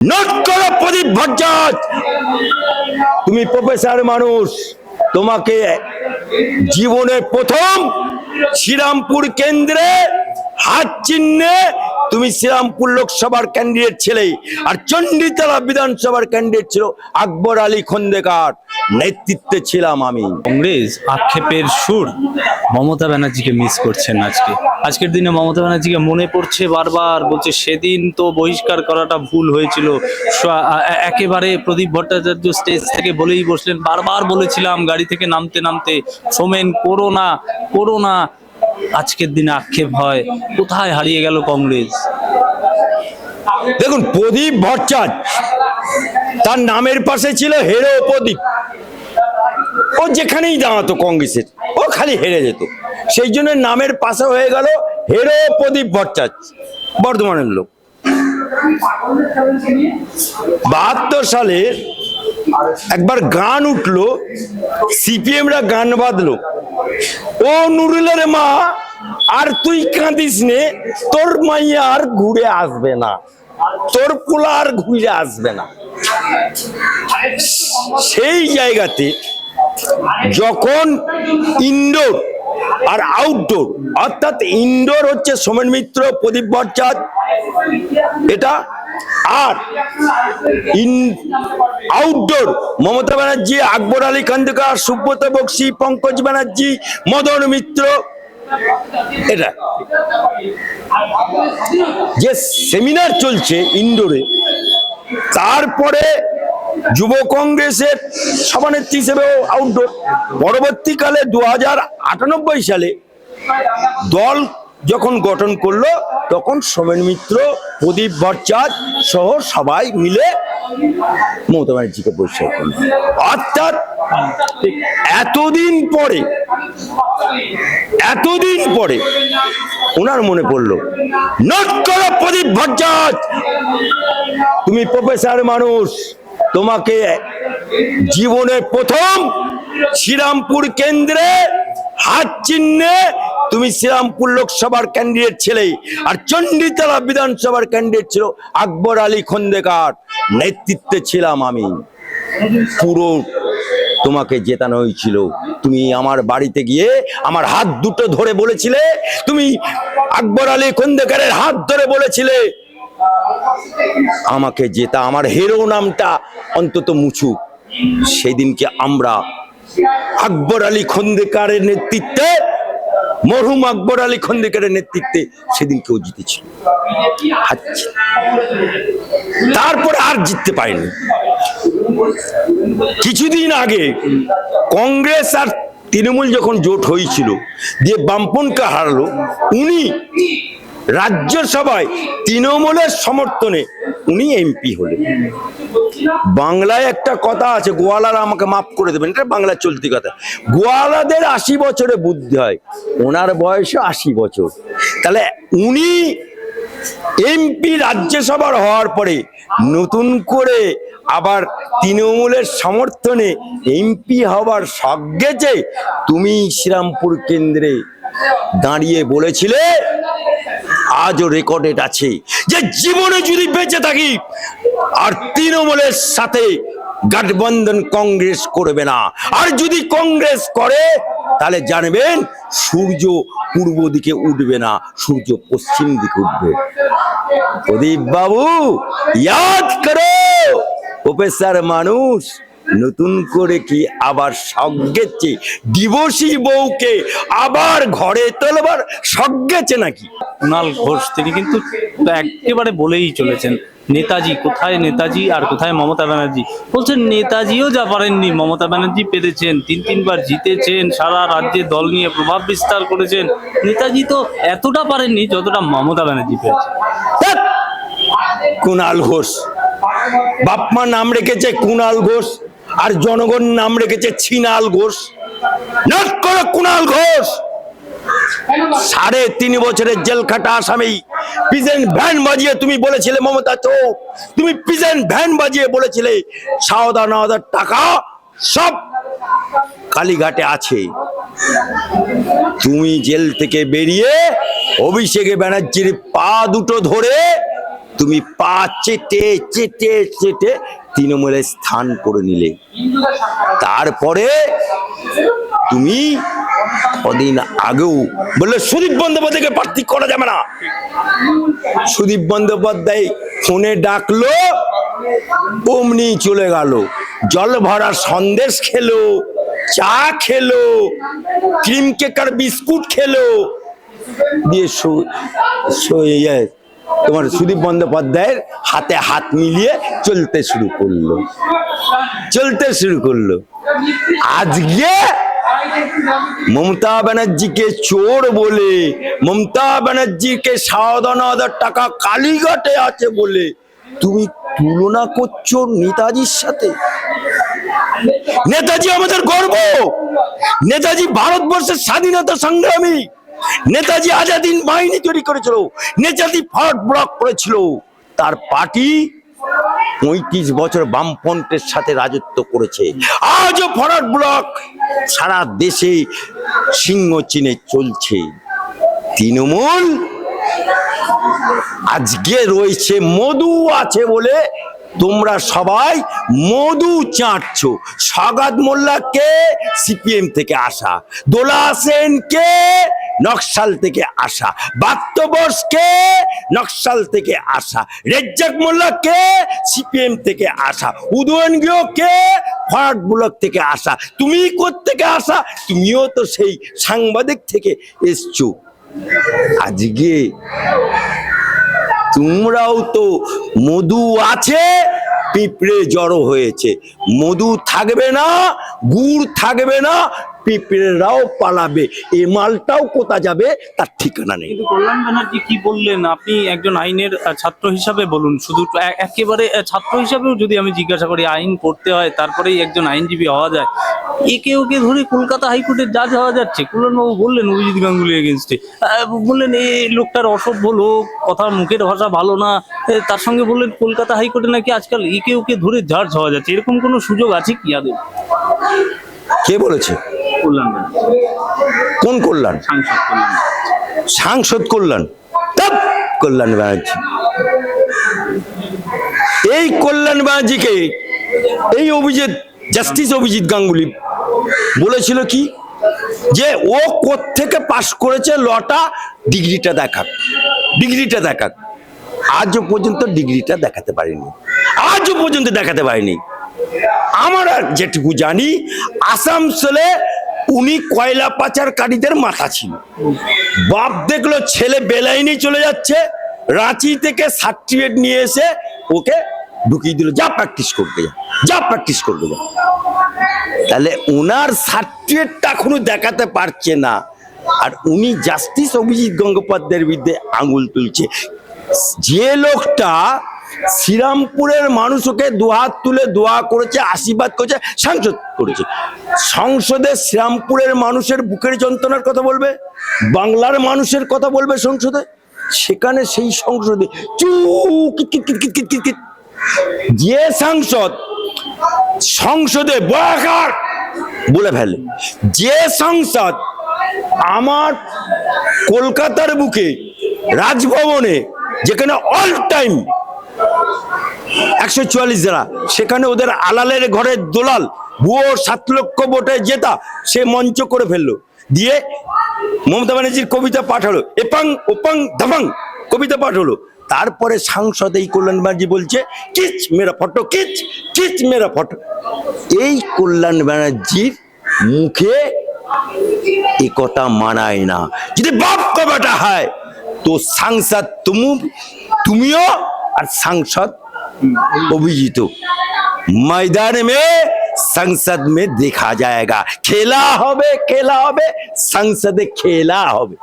Note করো প্রদীপ ভট্টাচ তুমি professor মানুষ, তোমাকে জীবনের প্রথম শ্রীরামপুর কেন্দ্রে হাত চিহ্নে তুমি শ্রীরামপুর লোকসভার ক্যান্ডিডেট ছিলে আর চণ্ডীতলা বিধানসভার ক্যান্ডিডেট ছিল আকবর আলী খন্দেকার। নেতৃত্বে ছিলাম আমি। কংগ্রেস আক্ষেপের সুর মমতা ব্যানার্জিকে মিস করছেন আজকে। আজকের দিনে মমতা ব্যানার্জিকে মনে পড়ছে বারবার বলছে সেদিন তো বহিষ্কার করাটা ভুল হয়েছিল। একেবারে প্রদীপ ভট্টাচার্য স্টেজ থেকে বলেই বসলেন বারবার বলেছিলাম গাড়ি থেকে নামতে নামতে সোমেন করোনা করোনা আজকের দিনে আক্ষেপ হয় কোথায় হারিয়ে গেল কংগ্রেস? দেখুন প্রদীপ ভট্টাচ তার নামের পাশে ছিল হেরো প্রদীপ ও যেখানেই দাঁড়াতো কংগ্রেসের, ও খালি হেরে যেত। সেই জন্য নামের পাশে হয়ে গেল হেরো প্রদীপ ভট্টাচ বর্ধমানের লোক। বাহাত্তর সালে একবার গান উঠল, সিপিএমরা গান বাঁধলো। ও নুরুলের মা, আর তুই কাঁদিস নে, তোর মাইয়া আর ঘুরে আসবে না, তোর পোলা আর ঘুরে আসবে না। সেই জায়গাতে যখন ইনডোর আর আউটডোর অর্থাৎ ইনডোর হচ্ছে সোমেন মিত্র, প্রদীপ ভট্টাচ এটা আর ইন আউটডোর মমতা ব্যানার্জি, আকবর আলী খন্দকার সুব্রত বক্সি, পঙ্কজ ব্যানার্জি, মদন মিত্র, এটা। যে সেমিনার চলছে ইন্ডোরে তারপরে যুব কংগ্রেসের সভানেত্রী হিসেবেও আউটডোর পরবর্তীকালে দু হাজার আটানব্বই সালে দল যখন গঠন করল, তখন সোমেন মিত্র, প্রদীপ ভট্টাচ সহ সবাই মিলে মমতা ব্যানার্জিকে পরিষ্কার করল। অর্থাৎ এতদিন পরে এতদিন পরে ওনার মনে পড়ল, নোট করো প্রদীপ ভট্টাচ তুমি প্রফেসর মানুষ। তোমাকে জীবনের প্রথম শ্রীরামপুর কেন্দ্রে হাত চিহ্নে তুমি শ্রীরামপুর লোকসভার ক্যান্ডিডেট ছিলে। আর চণ্ডীতলা বিধানসভার ক্যান্ডিডেট ছিল আকবর আলী খন্দেকার। নেতৃত্বে ছিলাম আমি। পুরো তোমাকে জেতানো হয়েছিল। তুমি আমার বাড়িতে গিয়ে আমার হাত দুটো ধরে বলেছিলে। তুমি আকবর আলী খন্দেকারের হাত ধরে বলেছিলে। আমাকে জেতা, আমার হিরো নামটা অন্তত মুছুক সেদিনকে আমরা আকবর আলী খন্দেকারের নেতৃত্বে, মরহুম আকবর আলী খন্দেকারের নেতৃত্বে সেদিনকেও জিতেছিল। তারপরে আর জিততে পারেনি। কিছুদিন আগে কংগ্রেস আর তৃণমূল যখন জোট হয়েছিল যে বামপনকে হারালো, উনি রাজ্যসভায় তৃণমূলের সমর্থনে উনি এমপি হলেন। বাংলায় একটা কথা আছে, গোয়ালারা আমাকে মাফ করে দেবেন, এটা বাংলা চলতি কথা। গোয়ালাদের আশি বছরে বুদ্ধি হয়, ওনার বয়সে আশি বছর। তাহলে উনি এমপি রাজ্যসভার হওয়ার পরে নতুন করে আবার তৃণমূলের সমর্থনে এমপি হবার শখ গেছে তুমি শ্রীরামপুর কেন্দ্রে দাঁড়িয়ে বলেছিলে আজও রেকর্ডেড আছে যে জীবনে যদি বেঁচে থাকি, আর তৃণমূলের সাথে গঠবন্ধন কংগ্রেস করবে না। আর যদি কংগ্রেস করে, তাহলে জানবেন সূর্য পূর্ব দিকে উঠবে না, সূর্য পশ্চিম দিকে উঠবে। প্রদীপ বাবু ইয়াদ করো, প্রফেসর মানুষ। নতুন করে কি আবার সজ্ঞেছে দিবসী বউকে আবার ঘরে তোলবার সজ্ঞেছে নাকি? কুণাল ঘোষ তিনি কিন্তু একেবারে বলেই চলেছেন। নেতাজি কোথায় নেতাজি আর কোথায় মমতা ব্যানার্জি? বলছেন নেতাজিও যা পারেননি মমতা ব্যানার্জি পেরেছেন তিন তিনবার জিতেছেন সারা রাজ্যে দল নিয়ে প্রভাব বিস্তার করেছেন। নেতাজি তো এতটা পারেননি যতটা মমতা ব্যানার্জি পেরেছেন! কুণাল ঘোষ। বাপমা নাম রেখেছে কুণাল ঘোষ। আর জনগণ নাম রেখেছে ছিনাল ঘোষ করো কুণাল ঘোষ। সাড়ে তিন বছরের জেল খাটা আসামি, পিজেন ভ্যান বাজিয়ে তুমি বলেছিলে, মমতা চোখ, তুমি পিজেন ভ্যান বাজিয়ে বলেছিলে, সাওদা নাওদার টাকা সব কালীঘাটে আছে। তুমি জেল থেকে বেরিয়ে অভিষেকে ব্যানার্জির পা দুটো ধরে তুমি পা চেটে চেটে চেটে তৃণমূলে স্থান করে নিলে। তারপরে তুমি কদিন আগেও বললে সুদীপ বন্দ্যোপাধ্যায়কে প্রার্থী করা যাবে না। সুদীপ বন্দ্যোপাধ্যায় ফোনে ডাকলো অমনি চলে গেল। জল ভরা সন্দেশ খেলো চা খেলো ক্রিম কেকার বিস্কুট খেলো। দিয়ে ইয়ে, তোমার সুদীপ বন্দ্যোপাধ্যায়ের হাতে হাত মিলিয়ে চলতে শুরু করল। চলতে শুরু করল। আজকে মমতা ব্যানার্জিকে চোর বলে, মমতা ব্যানার্জিকে সাধারণ হাজার টাকা কালীঘাটে আছে বলে তুমি তুলনা করছ নেতাজির সাথে? নেতাজি আমাদের গর্ব! নেতাজি ভারতবর্ষের স্বাধীনতা সংগ্রামী! নেতাজি আজাদিন বাহিনী তৈরি করেছিল। নেতাজি ফরওয়ার্ড ব্লক করেছিল। তার পার্টি পঁয়ত্রিশ বছর বামফ্রন্টের সাথে রাজত্ব করেছে। আজও ফরওয়ার্ড ব্লক সারা দেশে সিংহ চিনে চলছে। তৃণমূল আজকে রয়েছে, মধু আছে বলে তোমরা সবাই মধু চাটছো। স্বাগত মোল্লাকে সিপিএম থেকে আসা। দোলা সেনকে নকশাল থেকে আসা। বাত্যবর্ষকে নকশাল থেকে আসা। রেজ্জাক মোল্লাকে সিপিএম থেকে আসা। উদয়ন কে ফরাট ব্লক থেকে আসা। তুমি থেকে আসা? তুমিও তো সেই সাংবাদিক থেকে এসছো। আজকে তোমরাও তো মধু আছে, পিঁপড়ে জড়ো হয়েছে। মধু থাকবে না, গুড় থাকবে না পিঁপড়েরাও পালাবে এ মালটাও কোথা যাবে তার ঠিকানা নেই। কিন্তু কল্যাণ ব্যানার্জি কি বললেন? আপনি একজন আইনের ছাত্র হিসাবে বলুন শুধু একেবারে ছাত্র হিসাবেও যদি আমি জিজ্ঞাসা করি আইন পড়তে হয় তারপরেই একজন আইনজীবী হওয়া যায়। একে ওকে ধরে কলকাতা হাইকোর্টের জাজ হওয়া যাচ্ছে কল্যাণবাবু বললেন অভিজিৎ গাঙ্গুলি এগেনস্টে বললেন এই লোকটার অসভ্য লোক কথা মুখের ভাষা ভালো না। তার সঙ্গে বললেন কলকাতা হাইকোর্টে নাকি আজকাল একে ওকে ধরে জাজ হওয়া যাচ্ছে। এরকম কোনো সুযোগ আছে কি আদৌ? কে বলেছে? কোন কল্যাণ? সাংসদ কল্যাণ। কল্যাণ। ব্যানার্জি এই কল্যাণ ব্যানার্জিকে এই অভিজিৎ জাস্টিস অভিজিৎ গাঙ্গুলি বলেছিল কি? যে ও থেকে পাশ করেছে লটা ডিগ্রিটা দেখাক। ডিগ্রিটা দেখাক। আজও পর্যন্ত ডিগ্রিটা দেখাতে পারেনি। আজও পর্যন্ত দেখাতে পারিনি। আমরা যেটুকু জানি আসামসোলে উনি কয়লা পাচারকারীদের মাথা ছিল। বাপ দেখল, ছেলে বেলাইনে চলে যাচ্ছে, রাঁচি থেকে সার্টিফিকেট নিয়ে এসে ওকে ঢুকিয়ে দিল, যা প্র্যাকটিস করবে, যা প্র্যাকটিস করবে, যা। তাহলে ওনার সার্টিফিকেটটা এখনও দেখাতে পারছে না। আর উনি জাস্টিস অভিজিৎ গঙ্গোপাধ্যায়ের বিরুদ্ধে আঙুল তুলছে। যে লোকটা শ্রীরামপুরের মানুষকে দুহাত তুলে দোয়া করেছে, আশীর্বাদ করেছে, সাংসদ করেছে সংসদে শ্রীরামপুরের মানুষের বুকের যন্ত্রণার কথা বলবে, বাংলার মানুষের কথা বলবে সংসদে, সেখানে সেই সংসদে চু। যে সাংসদ সংসদে বয়াকার বলে ফেলে যে সংসদ আমার কলকাতার বুকে, রাজভবনে, যেখানে অল টাইম একশো চুয়াল্লিশ জেলা। সেখানে ওদের আলালের ঘরের দোলাল, ভুয়ো সাত লক্ষ ভোটে জেতা, সে মঞ্চ করে ফেলল। দিয়ে মমতা ব্যানার্জির কবিতা পাঠ হলো, এপাং, ওপাং, ধাপাং কবিতা পাঠ হলো। তারপরে সাংসদ এই কল্যাণ ব্যানার্জি বলছে, কিচ মেরা ফটো, কিচ কিচ মেরা ফটো। এই কল্যাণ ব্যানার্জির মুখে এ কথা মানায় না। যদি বাপ কবাটা হয়, তো সাংসদ তুমু তুমিও আর সাংসদ अभिजीत तो मैदान में संसद में देखा जाएगा। खेला होबे खेला होबे संसद खेला होबे